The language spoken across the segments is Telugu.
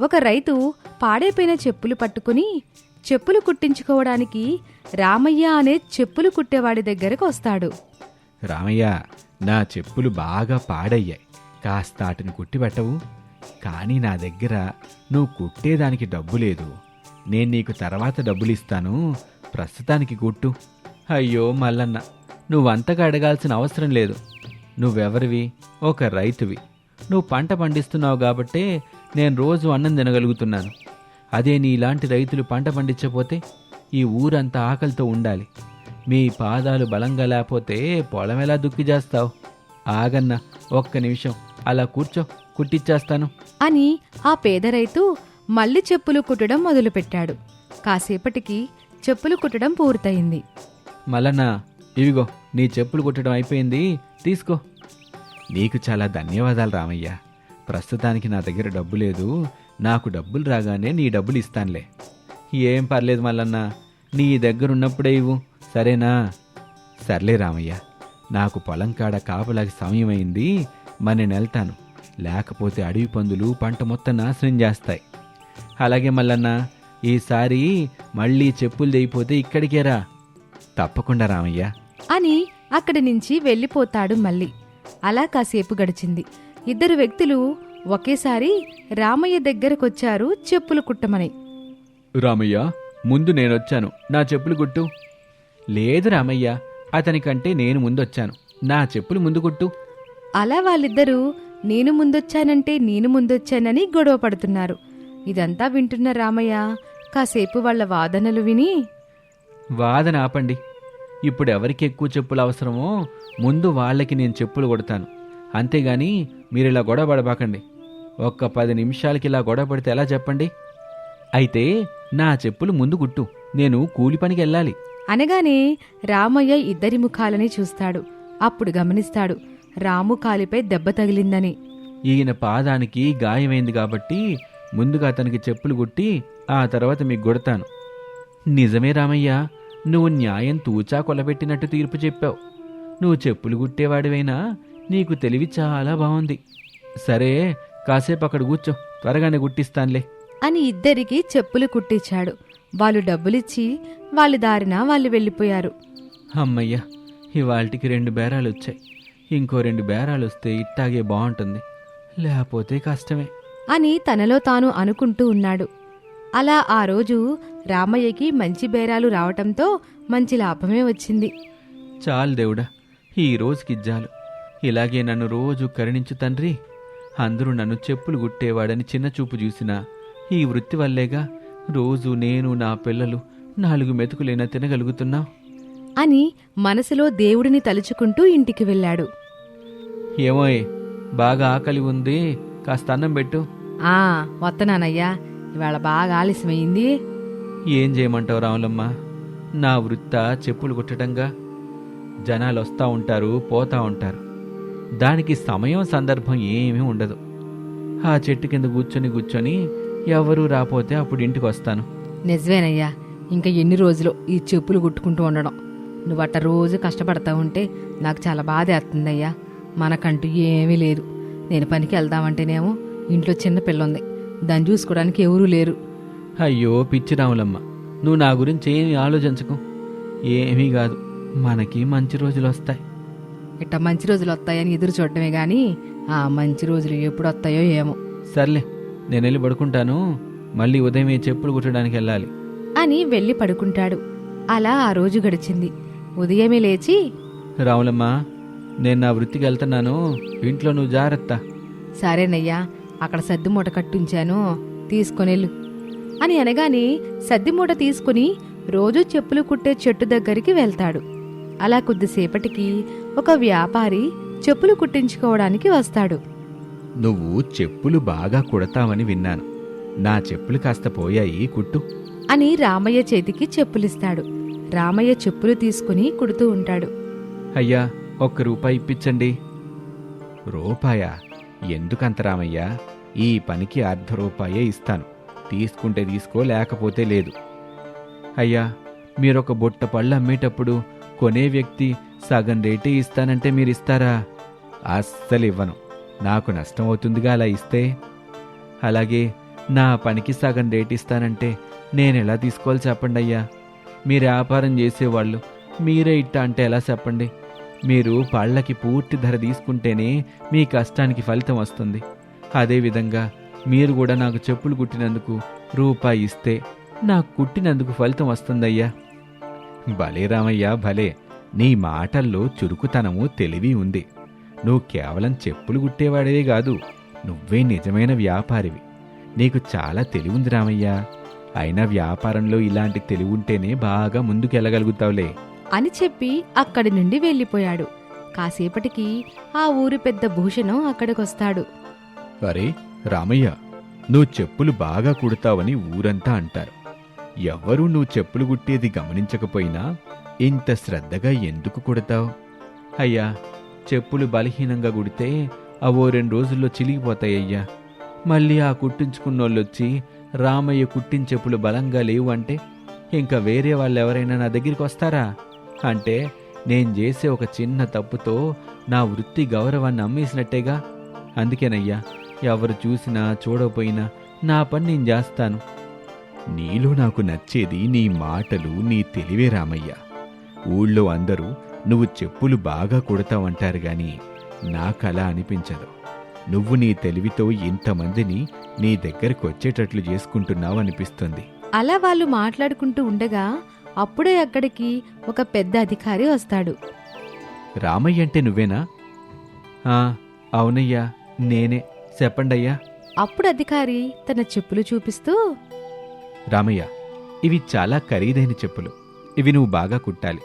ఒక రైతు పాడైపోయిన చెప్పులు పట్టుకుని చెప్పులు కుట్టించుకోవడానికి రామయ్య అనే చెప్పులు కుట్టేవాడి దగ్గరకు వస్తాడు. రామయ్య నా చెప్పులు బాగా పాడయ్యాయి. కాస్త వాటిని కుట్టిపెట్టవు కానీ నా దగ్గర నువ్వు కుట్టేదానికి డబ్బు లేదు. నేను నీకు తర్వాత డబ్బులు ఇస్తాను. ప్రస్తుతానికి కుట్టు. అయ్యో మల్లన్న నువ్వంతగా అడగాల్సిన అవసరం లేదు. నువ్వెవరివి? ఒక రైతువి. నువ్వు పంట పండిస్తున్నావు కాబట్టే నేను రోజు అన్నం తినగలుగుతున్నాను. అదే నీలాంటి రైతులు పంట పండించకపోతే ఈ ఊరంతా ఆకలితో ఉండాలి. మీ పాదాలు బలంగా లేకపోతే పొలం ఎలా దుక్కి చేస్తావు? ఆగన్న ఒక్క నిమిషం. అలా కూర్చో కుట్టిచ్చేస్తాను. అని ఆ పేద రైతు మళ్ళీ చెప్పులు కుట్టడం మొదలుపెట్టాడు. కాసేపటికి చెప్పులు కుట్టడం పూర్తయింది. మల్లన్న ఇవిగో నీ చెప్పులు కుట్టడం అయిపోయింది. తీసుకో. నీకు చాలా ధన్యవాదాలు రామయ్య. ప్రస్తుతానికి నా దగ్గర డబ్బు లేదు. నాకు డబ్బులు రాగానే నీ డబ్బులు ఇస్తానులే. ఏం పర్లేదు మల్లన్న నీ దగ్గర ఉన్నప్పుడే ఇవ్వు. సరేనా? సర్లే రామయ్య నాకు పొలం కాడ కాపలాకి సమయం అయింది మరి నేను వెళ్తాను. లేకపోతే అడవి పందులు పంట మొత్తం నాశనం చేస్తాయి. అలాగే మల్లన్న ఈసారి మళ్ళీ చెప్పులు తెగిపోతే ఇక్కడికే రా. తప్పకుండా రామయ్య. అని అక్కడి నుంచి వెళ్ళిపోతాడు మళ్ళీ. అలా కాసేపు గడిచింది. ఇద్దరు వ్యక్తులు ఒకేసారి రామయ్య దగ్గరకొచ్చారు చెప్పులు కుట్టమని. రామయ్య ముందు నేనొచ్చాను. నా చెప్పులు కుట్టు. లేదు రామయ్య అతనికంటే నేను ముందొచ్చాను. నా చెప్పులు ముందు కుట్టు. అలా వాళ్ళిద్దరూ నేను ముందొచ్చానంటే నేను ముందొచ్చానని గొడవ పడుతున్నారు. ఇదంతా వింటున్న రామయ్య కాసేపు వాళ్ళ వాదనలు విని వాదన ఆపండి. ఇప్పుడు ఎవరికి ఎక్కువ చెప్పులు అవసరమో ముందు వాళ్ళకి నేను చెప్పులు కొడతాను. అంతేగాని మీరు ఇలా గొడవ పడబాకండి. ఒక్క పది నిమిషాలకి ఇలా గొడవ పడితే ఎలా చెప్పండి? అయితే నా చెప్పులు ముందు కుట్టు. నేను కూలి పనికి వెళ్ళాలి. అనగానే రామయ్య ఇద్దరి ముఖాలని చూస్తాడు. అప్పుడు గమనిస్తాడు రాము కాలిపై దెబ్బ తగిలిందని. ఈయన పాదానికి గాయమైంది కాబట్టి ముందుగా అతనికి చెప్పులు కుట్టి ఆ తర్వాత మీకు కొడతాను. నిజమే రామయ్య నువ్వు న్యాయం తూచా కొలబెట్టినట్టు తీర్పు చెప్పావు. నువ్వు చెప్పులు కుట్టేవాడివైనా నీకు తెలివి చాలా బాగుంది. సరే కాసేపు అక్కడ కూర్చో త్వరగానే కుట్టిస్తానులే. అని ఇద్దరికి చెప్పులు కుట్టించాడు. వాళ్ళు డబ్బులిచ్చి వాళ్ళ దారిన వాళ్ళు వెళ్ళిపోయారు. అమ్మయ్య ఇవాళకి రెండు బేరాలు వచ్చాయి ఇంకో రెండు బేరాలు వస్తే ఇట్టాగే బాగుంటుంది లేకపోతే కష్టమే. అని తనలో తాను అనుకుంటూ ఉన్నాడు. అలా ఆ రోజు రామయ్యకి మంచి బేరాలు రావటంతో మంచి లాభమే వచ్చింది. చాలు దేవుడా ఈ రోజుకి జాలు ఇలాగే నన్ను రోజు కరుణించు తండ్రి. అందరూ నన్ను చెప్పులు గుట్టేవాడని చిన్న చూపు చూసినా ఈ వృత్తి వల్లేగా రోజు నేను నా పిల్లలు నాలుగు మెతుకులైనా తినగలుగుతున్నాం అని మనసులో దేవుడిని తలుచుకుంటూ ఇంటికి వెళ్ళాడు. ఏమోయ్ బాగా ఆకలి ఉంది కాస్త అన్నం పెట్టు. ఆ వత్తనానయ్యా ఇవాళ బాగా ఆలస్యమైంది. ఏం చేయమంటావు రాములమ్మ? నా వృత్త చెప్పులు కుట్టడంగా జనాలు వస్తూ ఉంటారు పోతా ఉంటారు. దానికి సమయం సందర్భం ఏమీ ఉండదు. ఆ చెట్టు కింద కూర్చొని కూర్చొని ఎవరూ రాపోతే అప్పుడు ఇంటికి వస్తాను. నిజమేనయ్యా. ఇంకా ఎన్ని రోజులు ఈ చెప్పులు కుట్టుకుంటూ ఉండడం. నువ్వు అట్ట రోజు కష్టపడతా ఉంటే నాకు చాలా బాధ వేస్తుందయ్యా. మనకంటూ ఏమీ లేదు. నేను పనికి వెళ్దామంటేనేమో ఇంట్లో చిన్న పిల్ల ఉంది దాన్ని చూసుకోవడానికి ఎవరూ లేరు. అయ్యో పిచ్చి రాములమ్మ నువ్వు నా గురించి ఏమీ ఆలోచించకు. ఏమీ కాదు మనకి మంచి రోజులు వస్తాయి. ఇట్ట మంచి రోజులు వస్తాయని ఎదురు చూడటమే గాని ఆ మంచి రోజులు ఎప్పుడు వస్తాయో ఏమో. సర్లే నేను వెళ్ళి పడుకుంటాను. మళ్ళీ ఉదయమే చెప్పులు కుట్టడానికి వెళ్ళాలి. అని వెళ్ళి పడుకుంటాడు. అలా ఆ రోజు గడిచింది. ఉదయమే లేచి రాములమ్మ నేను నా వృత్తికి వెళ్తున్నాను. ఇంట్లో నువ్వు జాగ్రత్త. సరేనయ్యా అక్కడ సద్ది మూట కట్టుంచాను. తీసుకొనెళ్ళు అని అనగానే సద్ది మూట తీసుకుని రోజూ చెప్పులు కుట్టే చెట్టు దగ్గరికి వెళ్తాడు. అలా కొద్దిసేపటికి ఒక వ్యాపారి చెప్పులు కుట్టించుకోవడానికి వస్తాడు. నువ్వు చెప్పులు బాగా కుడతావని విన్నాను. నా చెప్పులు కాస్త పోయాయి కుట్టు. అని రామయ్య చేతికి చెప్పులిస్తాడు. రామయ్య చెప్పులు తీసుకుని కుడుతూ ఉంటాడు. అయ్యా ఒక్క రూపాయి ఇప్పించండి. రూపాయా? ఎందుకంత రామయ్యా? ఈ పనికి అర్ధ రూపాయే ఇస్తాను. తీసుకుంటే తీసుకో లేకపోతే లేదు. అయ్యా మీరొక బుట్ట పళ్ళు అమ్మేటప్పుడు కొనే వ్యక్తి సగం రేటే ఇస్తానంటే మీరు ఇస్తారా అస్సలు ఇవ్వను నాకు నష్టం అవుతుందిగా అలా ఇస్తే. అలాగే నా పనికి సగం రేట్ ఇస్తానంటే నేను ఎలా తీసుకోవాలి చెప్పండి అయ్యా? మీరు వ్యాపారం చేసేవాళ్ళు మీరే ఇట్ట అంటే ఎలా చెప్పండి? మీరు పళ్ళకి పూర్తి ధర తీసుకుంటేనే మీ కష్టానికి ఫలితం వస్తుంది. అదేవిధంగా మీరు కూడా నాకు చెప్పులు కుట్టినందుకు రూపాయి ఇస్తే నాకు కుట్టినందుకు ఫలితం వస్తుందయ్యా. భలే రామయ్య భలే. నీ మాటల్లో చురుకుతనము తెలివి ఉంది. నువ్వు కేవలం చెప్పులు కుట్టేవాడివే కాదు నువ్వే నిజమైన వ్యాపారివి. నీకు చాలా తెలివి ఉంది రామయ్య. అయినా వ్యాపారంలో ఇలాంటి తెలివి ఉంటేనే బాగా ముందుకెళ్ళగలుగుతావులే. అని చెప్పి అక్కడి నుండి వెళ్ళిపోయాడు. కాసేపటికి ఆ ఊరి పెద్ద భూషణం అక్కడికొస్తాడు. అరే రామయ్య నువ్వు చెప్పులు బాగా కుడతావని ఊరంతా అంటారు. ఎవ్వరూ నువ్వు చెప్పులు కుట్టేది గమనించకపోయినా ఇంత శ్రద్ధగా ఎందుకు కుడతావు? అయ్యా చెప్పులు బలహీనంగా కుడితే అవో రెండు రోజుల్లో చిలిగిపోతాయ్యా మళ్ళీ ఆ కుట్టించుకున్నోళ్ళొచ్చి రామయ్య కుట్టిన చెప్పులు బలంగా లేవు అంటే ఇంకా వేరే వాళ్ళు ఎవరైనా నా దగ్గరికి వస్తారా? అంటే నేను చేసే ఒక చిన్న తప్పుతో నా వృత్తి గౌరవాన్ని అమ్మేసినట్టేగా? అందుకేనయ్యా ఎవరు చూసినా చూడకపోయినా నా పని నేను చేస్తాను. నీలో నాకు నచ్చేది నీ మాటలు నీ తెలివే రామయ్య. ఊళ్ళో అందరూ నువ్వు చెప్పులు బాగా కుడతావంటారు గాని నాకలా అనిపించదు. నువ్వు నీ తెలివితో ఇంతమందిని నీ దగ్గరకు వచ్చేటట్లు చేసుకుంటున్నావు అనిపిస్తుంది. అలా వాళ్ళు మాట్లాడుకుంటూ ఉండగా అప్పుడే అక్కడికి ఒక పెద్ద అధికారి వస్తాడు. రామయ్య అంటే నువ్వేనా? "ఆ, అవునయ్యా నేనే. చెప్పండయ్యా. అప్పుడు అధికారి తన చెప్పులు చూపిస్తూ రామయ్య ఇవి చాలా ఖరీదైన చెప్పులు. ఇవి నువ్వు బాగా కుట్టాలి.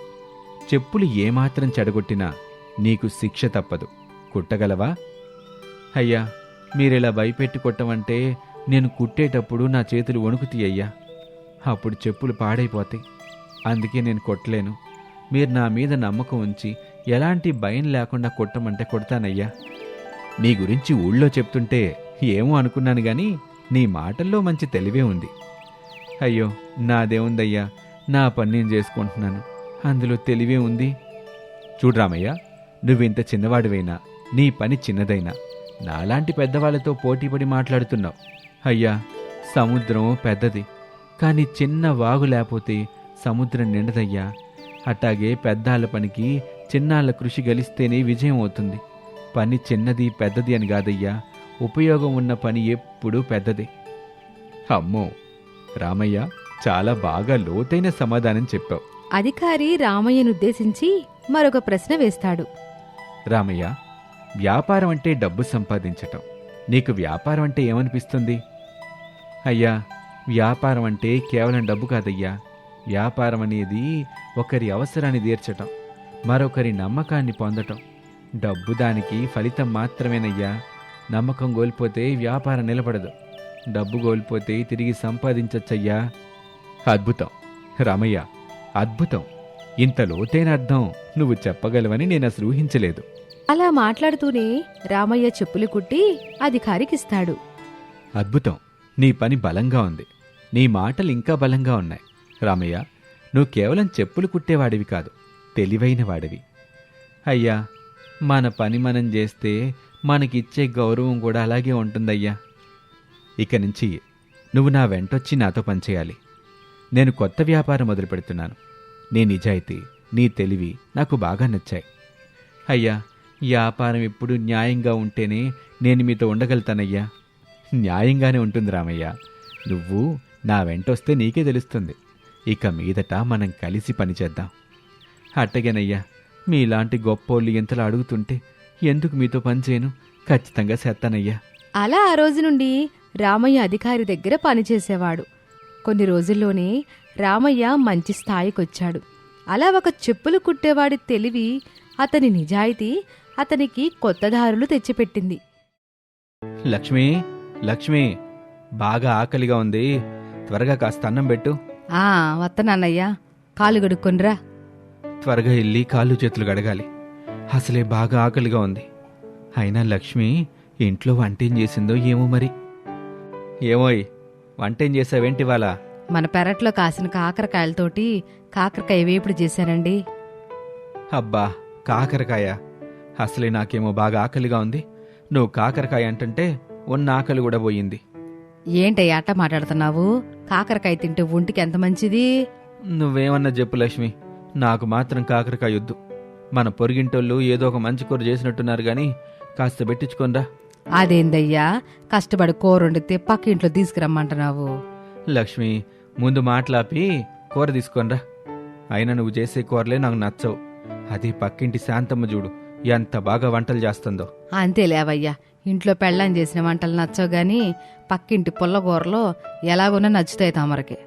చెప్పులు ఏమాత్రం చెడగొట్టినా నీకు శిక్ష తప్పదు. కుట్టగలవా? అయ్యా మీరిలా భయపెట్టి కొట్టమంటే నేను కుట్టేటప్పుడు నా చేతులు వణుకుతాయ్యా అప్పుడు చెప్పులు పాడైపోతాయి. అందుకే నేను కొట్టలేను. మీరు నా మీద నమ్మకం ఉంచి ఎలాంటి భయం లేకుండా కొట్టమంటే కొడతానయ్యా. నీ గురించి ఊళ్ళో చెప్తుంటే ఏమో అనుకున్నాను గాని నీ మాటల్లో మంచి తెలివే ఉంది. అయ్యో నాదేముందయ్యా నా పని నేను చేసుకుంటున్నాను. అందులో తెలివే ఉంది. చూడు రామయ్య నువ్వింత చిన్నవాడివైనా నీ పని చిన్నదైనా నాలాంటి పెద్దవాళ్ళతో పోటీపడి మాట్లాడుతున్నావు. అయ్యా సముద్రం పెద్దది కానీ చిన్న వాగు లేకపోతే సముద్రం నిండదయ్యా. అట్టాగే పెద్దాళ్ళ పనికి చిన్నాళ్ళ కృషి గలిస్తేనే విజయం అవుతుంది. పని చిన్నది పెద్దది అని కాదయ్యా ఉపయోగం ఉన్న పని ఎప్పుడూ పెద్దదే. అమ్మో రామయ్య చాలా బాగా లోతైన సమాధానం చెప్పావు. అధికారి రామయ్యనుద్దేశించి మరొక ప్రశ్న వేస్తాడు. రామయ్య వ్యాపారం అంటే డబ్బు సంపాదించటం. నీకు వ్యాపారం అంటే ఏమనిపిస్తుంది? అయ్యా వ్యాపారం అంటే కేవలం డబ్బు కాదయ్యా. వ్యాపారం అనేది ఒకరి అవసరాన్ని తీర్చటం మరొకరి నమ్మకాన్ని పొందటం. డబ్బు దానికి ఫలితం మాత్రమేనయ్యా. నమ్మకం కోల్పోతే వ్యాపారం నిలబడదు. డబ్బు కోల్పోతే తిరిగి సంపాదించచ్చయ్యా. అద్భుతం. రామయ్య అద్భుతం. ఇంత లోతైన అర్థం నువ్వు చెప్పగలవని నేను అసలు ఊహించలేదు. అలా మాట్లాడుతూనే రామయ్య చెప్పులు కుట్టి అధికారికిస్తాడు. అద్భుతం. నీ పని బలంగా ఉంది. నీ మాటలు ఇంకా బలంగా ఉన్నాయి. రామయ్య నువ్వు కేవలం చెప్పులు కుట్టేవాడివి కాదు తెలివైన వాడివి అయ్యా మన పని మనం చేస్తే మనకిచ్చే గౌరవం కూడా అలాగే ఉంటుందయ్యా. ఇక నుంచి నువ్వు నా వెంటొచ్చి నాతో పనిచేయాలి. నేను కొత్త వ్యాపారం మొదలు పెడుతున్నాను నీ నిజాయితీ నీ తెలివి నాకు బాగా నచ్చాయి. అయ్యా వ్యాపారం ఎప్పుడు న్యాయంగా ఉంటేనే నేను మీతో ఉండగలుగుతానయ్యా. న్యాయంగానే ఉంటుంది రామయ్య. నువ్వు నా వెంటొస్తే నీకే తెలుస్తుంది. ఇక మీదట మనం కలిసి పనిచేద్దాం అట్టగేనయ్యా మీలాంటి గొప్పోళ్ళు ఎంతలా అడుగుతుంటే ఎందుకు మీతో పనిచేయను ఖచ్చితంగా చేస్తానయ్యా. అలా ఆ రోజు నుండి రామయ్య అధికారి దగ్గర పనిచేసేవాడు. కొన్ని రోజుల్లోనే రామయ్య మంచి స్థాయికొచ్చాడు. అలా ఒక చెప్పులు కుట్టేవాడి తెలివి అతని నిజాయితీ అతనికి కొత్త దారులు తెచ్చిపెట్టింది. లక్ష్మి లక్ష్మి బాగా ఆకలిగా ఉంది. త్వరగా కాస్త అన్నం పెట్టు. ఆ వత్తనాన్నయ్యా కాలు గడుక్కొనిరా. త్వరగా వెళ్ళి కాళ్ళు చేతులు గడగాలి. అసలే బాగా ఆకలిగా ఉంది. అయినా లక్ష్మి ఇంట్లో వంటేం చేసిందో ఏమో మరి. ఏమోయ్ వంటేం చేసావేంటి వాళ్ళ మన పెరట్లో కాసిన కాకరకాయలతోటి కాకరకాయ వేపుడు చేశానండి అబ్బా కాకరకాయ. అసలే నాకేమో బాగా ఆకలిగా ఉంది. నువ్వు కాకరకాయ అంటుంటే ఉన్న ఆకలి కూడా పోయింది. ఏంటయ్యా అట్ట మాట్లాడుతున్నావు? కాకరకాయ తింటే ఒంటికి ఎంత మంచిది? నువ్వేమన్నా చెప్పు లక్ష్మి. నాకు మాత్రం కాకరకాయ వద్దు. మన పొరిగింటోళ్ళు ఏదో ఒక మంచి కూర చేసినట్టున్నారు గాని కాస్త పెట్టించుకోనరా అదేందయ్యా? కష్టపడి కూర వండితే పక్క ఇంట్లో తీసుకురమ్మంటున్నావు. లక్ష్మి ముందు మాట్లాపి కూర తీసుకొనరా. అయినా నువ్వు చేసే కూరలే నాకు నచ్చవు. అది పక్కింటి శాంతమ్మ చూడు ఎంత బాగా వంటలు చేస్తుందో. అంతే లేవయ్యా ఇంట్లో పెళ్ళాం చేసిన వంటలు నచ్చవు గాని పక్కింటి పుల్లకూరలో ఎలాగున్నా నచ్చుతాయి తమరికి.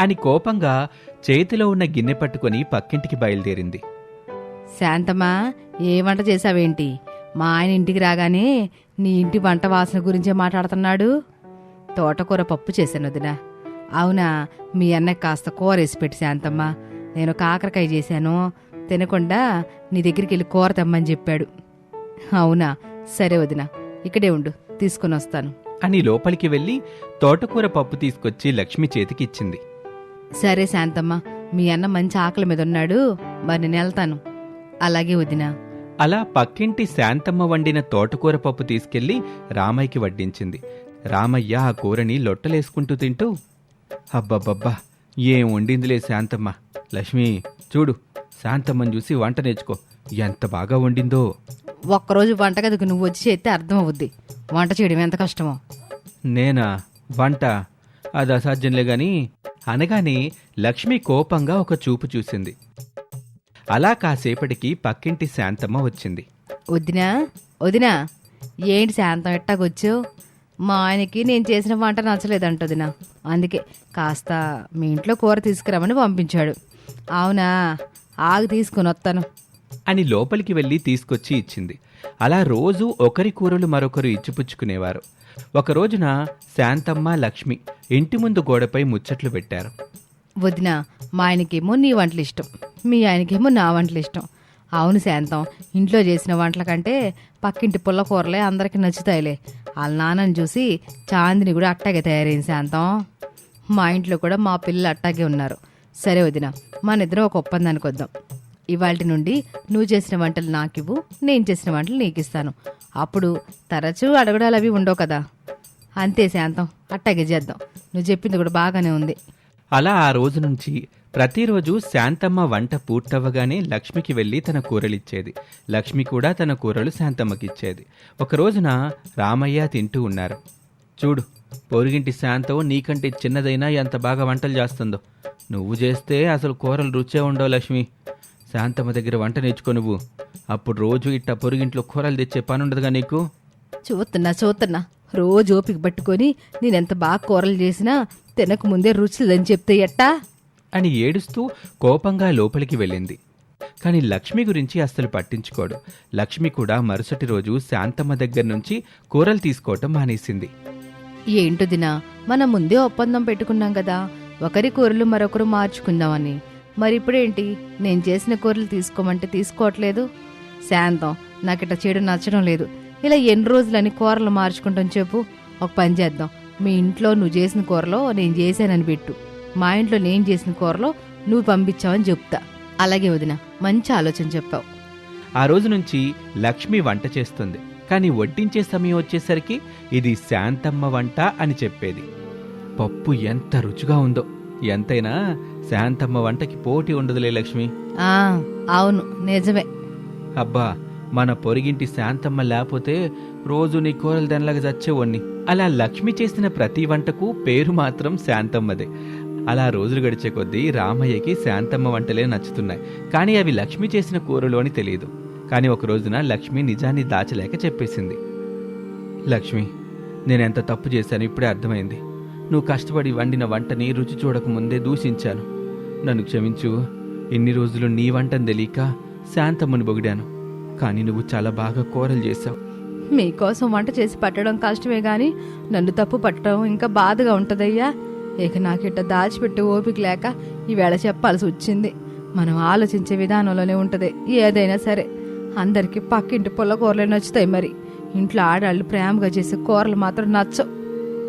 అని కోపంగా చేతిలో ఉన్న గిన్నె పట్టుకొని పక్కింటికి బయలుదేరింది. శాంతమ్మా ఏ వంట చేసావేంటి మా ఆయన ఇంటికి రాగానే నీ ఇంటి వంట వాసన గురించే మాట్లాడుతున్నాడు. తోటకూర పప్పు చేశాను వదినా. అవునా మీ అన్నయ్య కాస్త కూర వేసి పెట్టి శాంతమ్మ. నేను కాకరకాయ చేశాను. తినకుండా నీ దగ్గరికి వెళ్ళి కూర తెమ్మని చెప్పాడు. అవునా సరే వదినా. ఇక్కడే ఉండు తీసుకుని వస్తాను. అని లోపలికి వెళ్ళి తోటకూర పప్పు తీసుకొచ్చి లక్ష్మి చేతికి ఇచ్చింది సరే శాంతమ్మ మీ అన్న మంచి ఆకలి మీద ఉన్నాడు. మరి నేను వెళ్తాను. అలాగే వదినా. అలా పక్కింటి శాంతమ్మ వండిన తోటకూర పప్పు తీసుకెళ్ళి రామయ్యకి వడ్డించింది. రామయ్య ఆ కూరని లొట్టలేసుకుంటూ తింటూ అబ్బబ్బబ్బా ఏం వండిందిలే శాంతమ్మ? లక్ష్మి చూడు శాంతమ్మని చూసి వంట నేర్చుకో. ఎంత బాగా వండిందో. ఒక్కరోజు వంటగదికి నువ్వు వచ్చి చేస్తే అర్థం అవుద్ది వంట చేయడం ఎంత కష్టమో. నేనా? వంట? అది అసాధ్యంలే గాని అనగానే లక్ష్మి కోపంగా ఒక చూపు చూసింది. అలా కాసేపటికి పక్కింటి శాంతమ్మ వచ్చింది. వదినా వదినా ఏంటి శాంతం ఎట్టాగొచ్చు మా ఆయనకి నేను చేసిన వంట నచ్చలేదంట వదినా. అందుకే కాస్త మీ ఇంట్లో కూర తీసుకురమ్మని పంపించాడు. అవునా? ఆగు తీసుకుని వస్తాను. అని లోపలికి వెళ్ళి తీసుకొచ్చి ఇచ్చింది. అలా రోజు ఒకరి కూరలు మరొకరు ఇచ్చిపుచ్చుకునేవారు. ఒక రోజున శాంతమ్మ లక్ష్మి ఇంటి ముందు గోడపై ముచ్చట్లు పెట్టారు. వదినా మా ఆయనకేమో నీ వంటలు ఇష్టం. మీ ఆయనకేమో నా వంటలు ఇష్టం. అవును శాంతం ఇంట్లో చేసిన వంటల కంటే పక్కింటి పుల్ల కూరలే అందరికి నచ్చుతాయిలే. వాళ్ళ నాన్నని చూసి చాందిని కూడా అట్టాగే తయారైంది శాంతం. మా ఇంట్లో కూడా మా పిల్లలు అట్టాగే ఉన్నారు. సరే వదిన మన ఇద్దరం ఒక ఒప్పందానికి వద్దాం. ఇవాటి నుండి నువ్వు చేసిన వంటలు నాకివ్వు నేను చేసిన వంటలు నీకు ఇస్తాను అప్పుడు తరచూ అడగడాలు అవి ఉండవు కదా. అంతే శాంతం అట్టాగే చేద్దాం. నువ్వు చెప్పింది కూడా బాగానే ఉంది. అలా ఆ రోజు నుంచి ప్రతిరోజు శాంతమ్మ వంట పూర్తవ్వగానే లక్ష్మికి వెళ్ళి తన కూరలిచ్చేది. లక్ష్మి కూడా తన కూరలు శాంతమ్మకిచ్చేది. ఒక రోజున రామయ్య తింటూ ఉన్నారు. చూడు పొరుగింటి శాంతం నీకంటే చిన్నదైనా ఎంత బాగా వంటలు చేస్తుందో. నువ్వు చేస్తే అసలు కూరలు రుచే ఉండవు లక్ష్మి. శాంతమ్మ దగ్గర వంట నేర్చుకో నువ్వు. అప్పుడు రోజు ఇట్ట పొరుగింట్లో కూరలు తెచ్చే పని ఉండదుగా నీకు? చూస్తున్నా చూస్తున్నా రోజు ఓపిక పట్టుకొని నేనెంత బాగా కూరలు చేసినా తినక ముందే రుచిలేదని చెప్తే ఎట్టా? అని ఏడుస్తూ కోపంగా లోపలికి వెళ్ళింది. కానీ లక్ష్మి గురించి అస్సలు పట్టించుకోడు. లక్ష్మి కూడా మరుసటి రోజు శాంతమ్మ దగ్గర నుంచి కూరలు తీసుకోవటం మానేసింది. ఏంటో దినా మనం ముందే ఒప్పందం పెట్టుకున్నాం కదా. ఒకరి కూరలు మరొకరు మార్చుకుందామని. మరి ఇప్పుడేంటి నేను చేసిన కూరలు తీసుకోమంటే తీసుకోవట్లేదు. శాంతం నాకిట చేయడం నచ్చడం లేదు. ఇలా ఎన్ని రోజులని కూరలు మార్చుకుంటాం చెప్పు. ఒక పని చేద్దాం. మీ ఇంట్లో నువ్వు చేసిన కూరలో నేను చేశానని పెట్టు. మా ఇంట్లో నేను చేసిన కూరలో నువ్వు పంపించావని చెప్తా. అలాగే వదిన మంచి ఆలోచన చెప్పావు. ఆ రోజు నుంచి లక్ష్మి వంట చేస్తుంది. కానీ వడ్డించే సమయం వచ్చేసరికి ఇది శాంతమ్మ వంట అని చెప్పేది. పప్పు ఎంత రుచిగా ఉందో. ఎంతైనా శాంతమ్మ వంటకి పోటీ ఉండదులే లక్ష్మి. ఆ అవును నిజమే. అబ్బా మన పొరిగింటి శాంతమ్మ లేకపోతే రోజు నీ కూరలు దానిలాగా చచ్చేవాణ్ణి. అలా లక్ష్మి చేసిన ప్రతి వంటకు పేరు మాత్రం శాంతమ్మదే. అలా రోజులు గడిచే కొద్దీ రామయ్యకి శాంతమ్మ వంటలే నచ్చుతున్నాయి. కానీ అవి లక్ష్మి చేసిన కూరలు అని తెలియదు. కానీ ఒక రోజున లక్ష్మి నిజాన్ని దాచలేక చెప్పేసింది. లక్ష్మి నేను ఎంత తప్పు చేశాను ఇప్పుడే అర్థమైంది. నువ్వు కష్టపడి వండిన వంటని రుచి చూడకముందే దూషించాను. నన్ను క్షమించు. ఇన్ని రోజులు నీ వంటని తెలియక శాంతమ్మని పొగిడాను కానీ నువ్వు చాలా బాగా కూరలు చేశావు. మీకోసం వంట చేసి పట్టడం కష్టమే గాని నన్ను తప్పు పట్టడం ఇంకా బాధగా ఉంటదయ్యా. ఇక నాకిట్ట దాచిపెట్టే ఓపిక లేక ఈవేళ చెప్పాల్సి వచ్చింది. మనం ఆలోచించే విధానంలోనే ఉంటది ఏదైనా సరే. అందరికీ పక్కింటి పుల్ల కూరలే నచ్చుతాయి మరి. ఇంట్లో ఆడాళ్ళు ప్రేమగా చేసే కూరలు మాత్రం నచ్చవు.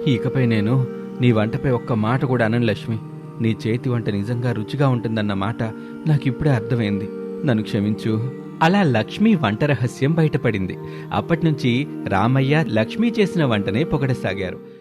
ఇకపై నేను నీ వంటపై ఒక్క మాట కూడా అనను లక్ష్మి. నీ చేతి వంట నిజంగా రుచిగా ఉంటుందన్న మాట నాకిప్పుడే అర్థమైంది. నన్ను క్షమించు. అలా లక్ష్మి వంట రహస్యం బయటపడింది. అప్పటినుంచి రామయ్య లక్ష్మి చేసిన వంటనే పొగడసాగారు.